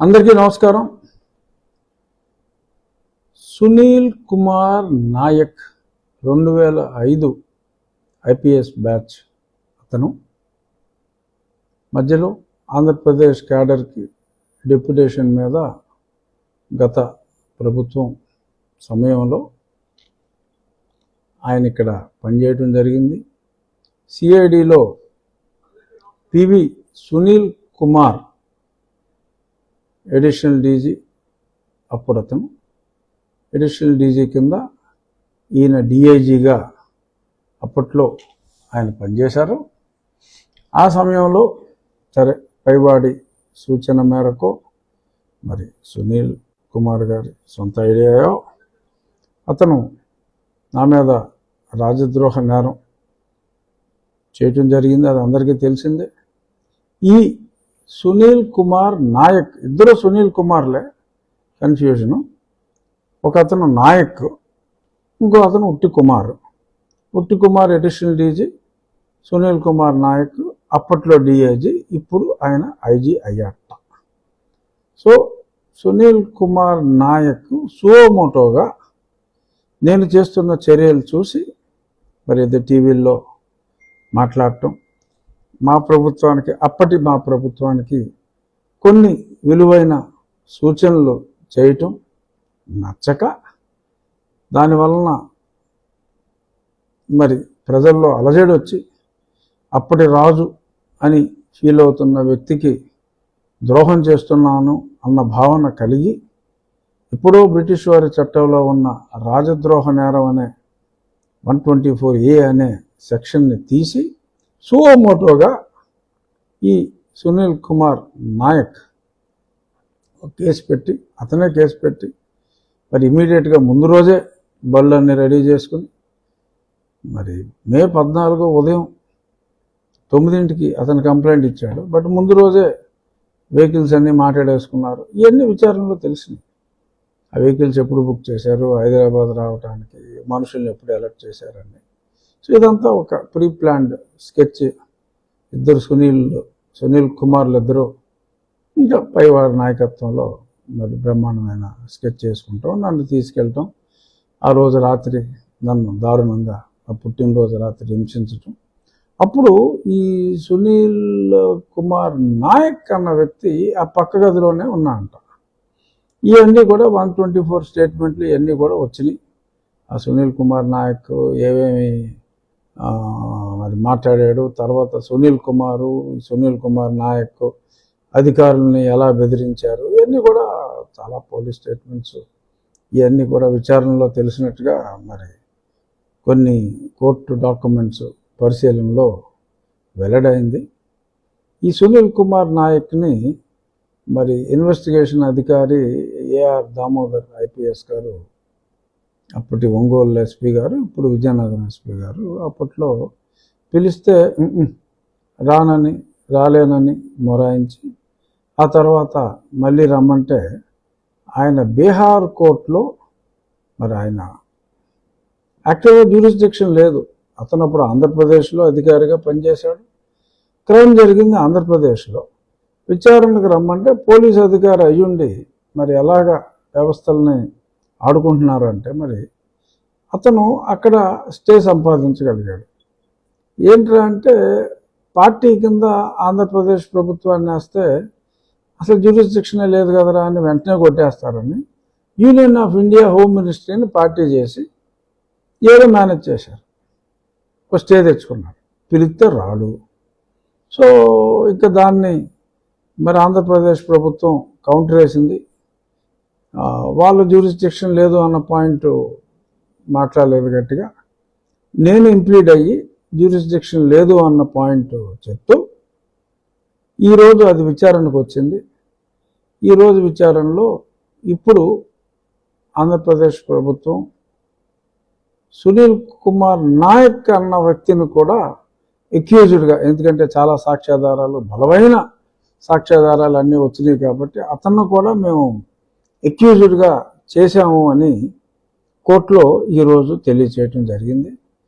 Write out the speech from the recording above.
అందరికీ నమస్కారం. సునీల్ కుమార్ నాయక్ రెండు వేల ఐదు ఐపీఎస్ బ్యాచ్ అతను. మధ్యలో ఆంధ్రప్రదేశ్ క్యాడర్కి డెప్యుటేషన్ మీద గత ప్రభుత్వం సమయంలో ఆయన ఇక్కడ పనిచేయడం జరిగింది. సిఐడిలో PV Sunil Kumar additional DG అప్పుడు అతను ఎడిషనల్ డీజీ కింద ఈయన డిఐజీగా అప్పట్లో ఆయన పనిచేశారు. ఆ సమయంలో సరే పైవాడి సూచన మేరకు మరి సునీల్ కుమార్ గారి సొంత ఐడియాయో అతను నా మీద రాజద్రోహ నేరం చేయటం జరిగింది అది అందరికీ తెలిసిందే. ఈ సునీల్ కుమార్ నాయక్. ఇద్దరు సునీల్ కుమార్లే. కన్ఫ్యూజను ఒక అతను నాయక్ ఇంకో అతను ఉట్టి కుమార్. ఉట్టి కుమార్ అడిషనల్ డీజీ సునీల్ కుమార్ నాయక్ అప్పట్లో డిఐజీ ఇప్పుడు ఆయన ఐజీ అయ్యాట సో సునీల్ కుమార్ నాయక్ సువోమోటోగా నేను చేస్తున్న చర్యలు చూసి మరి ఇద్దరు టీవీల్లో మాట్లాడటం మా ప్రభుత్వానికి అప్పటి మా ప్రభుత్వానికి కొన్ని విలువైన సూచనలు చేయటం నచ్చక దానివలన మరి ప్రజల్లో అలజడి వచ్చి అప్పటి రాజు అని ఫీల్ అవుతున్న వ్యక్తికి ద్రోహం చేస్తున్నాను అన్న భావన కలిగి ఎప్పుడో బ్రిటిష్ వారి చట్టంలో ఉన్న రాజద్రోహ నేరం అనే వన్ ట్వంటీ ఫోర్ ఏ అనే సెక్షన్ని తీసి సువోమోటోగా ఈ సునీల్ కుమార్ నాయక్ కేసు పెట్టి అతనే కేసు పెట్టి మరి ఇమీడియట్గా ముందు రోజే బళ్ళన్నీ రెడీ చేసుకుని మరి మే పద్నాలుగో ఉదయం తొమ్మిదింటికి అతను కంప్లైంట్ ఇచ్చాడు. బట్ ముందు రోజే వెహికల్స్ అన్నీ మాట్లాడేసుకున్నారు. ఇవన్నీ విచారణలో తెలిసినాయి ఆ వెహికల్స్ ఎప్పుడు బుక్ చేశారు? హైదరాబాద్ రావడానికి మనుషుల్ని ఎప్పుడు అలర్ట్ చేశారని. సో ఇదంతా ఒక ప్రీ ప్లాన్డ్ స్కెచ్. ఇద్దరు సునీల్ సునీల్ కుమార్లు ఇద్దరు ఇంకా పైవారి నాయకత్వంలో మరి బ్రహ్మాండమైన స్కెచ్ చేసుకుంటాం. నన్ను తీసుకెళ్ళటం ఆ రోజు రాత్రి నన్ను దారుణంగా ఆ పుట్టినరోజు రాత్రి హింసించటం. అప్పుడు ఈ సునీల్ కుమార్ నాయక్ అన్న వ్యక్తి ఆ పక్క గదిలోనే ఉన్నా అంట. ఇవన్నీ కూడా వన్ ట్వంటీ ఫోర్ స్టేట్మెంట్లు ఇవన్నీ కూడా వచ్చినాయి. ఆ సునీల్ కుమార్ నాయక్ ఏమేమి మరి మాట్లాడాడు. తర్వాత సునీల్ కుమారు సునీల్ కుమార్ నాయక్ అధికారులని ఎలా బెదిరించారు? ఇవన్నీ కూడా చాలా పోలీస్ స్టేట్మెంట్స్. ఇవన్నీ కూడా విచారణలో తెలిసినట్టుగా మరి కొన్ని కోర్టు డాక్యుమెంట్స్ పరిశీలనలో వెల్లడైంది. ఈ సునీల్ కుమార్ నాయక్ని మరి ఇన్వెస్టిగేషన్ అధికారి ఏఆర్ దామోదర్ ఐపీఎస్ గారు అప్పటి ఒంగోలు ఎస్పీ గారు ఇప్పుడు విజయనగరం ఎస్పీ గారు అప్పట్లో పిలిస్తే రానని రాలేనని మొరాయించి ఆ తర్వాత మళ్ళీ రమ్మంటే ఆయన బీహార్ కోర్టులో మరి ఆయన యాక్టివ్గా జ్యూరిస్డిక్షన్ లేదు. అతను అప్పుడు ఆంధ్రప్రదేశ్లో అధికారిగా పనిచేశాడు. క్రైమ్ జరిగింది ఆంధ్రప్రదేశ్లో. విచారణకు రమ్మంటే పోలీస్ అధికారి అయ్యుండి మరి ఎలాగ వ్యవస్థల్ని ఆడుకుంటున్నారు అంటే మరి అతను అక్కడ స్టే సంపాదించగలిగాడు. ఏంట్రా అంటే పార్టీ కింద ఆంధ్రప్రదేశ్ ప్రభుత్వాన్ని వేస్తే అసలు జ్యూరిస్డిక్షనే లేదు కదరా అని వెంటనే కొట్టేస్తారని యూనియన్ ఆఫ్ ఇండియా హోమ్ మినిస్ట్రీని పార్టీ చేసి ఏదో మేనేజ్ చేశారు. ఒక స్టే తెచ్చుకున్నారు. పిలిస్తే రాడు. సో ఇంకా దాన్ని మరి ఆంధ్రప్రదేశ్ ప్రభుత్వం కౌంటర్ వేసింది. వాళ్ళ జ్యూరిస్డిక్షన్ లేదు అన్న పాయింట్ మాట్లాడలేదు గట్టిగా. నేను ఇంప్లీడ్ అయ్యి జ్యూరిస్డిక్షన్ లేదు అన్న పాయింట్ చెప్తూ ఈరోజు అది విచారణకు వచ్చింది. ఈరోజు విచారణలో ఇప్పుడు ఆంధ్రప్రదేశ్ ప్రభుత్వం సునీల్ కుమార్ నాయక్ అన్న వ్యక్తిని కూడా ఎక్యూజ్డ్గా ఎందుకంటే చాలా సాక్ష్యాధారాలు బలమైన సాక్ష్యాధారాలు అన్నీ వచ్చినాయి కాబట్టి అతన్ని కూడా మేము ఎక్యూజ్డ్గా చేశాము అని కోర్టులో ఈరోజు తెలియచేయటం జరిగింది.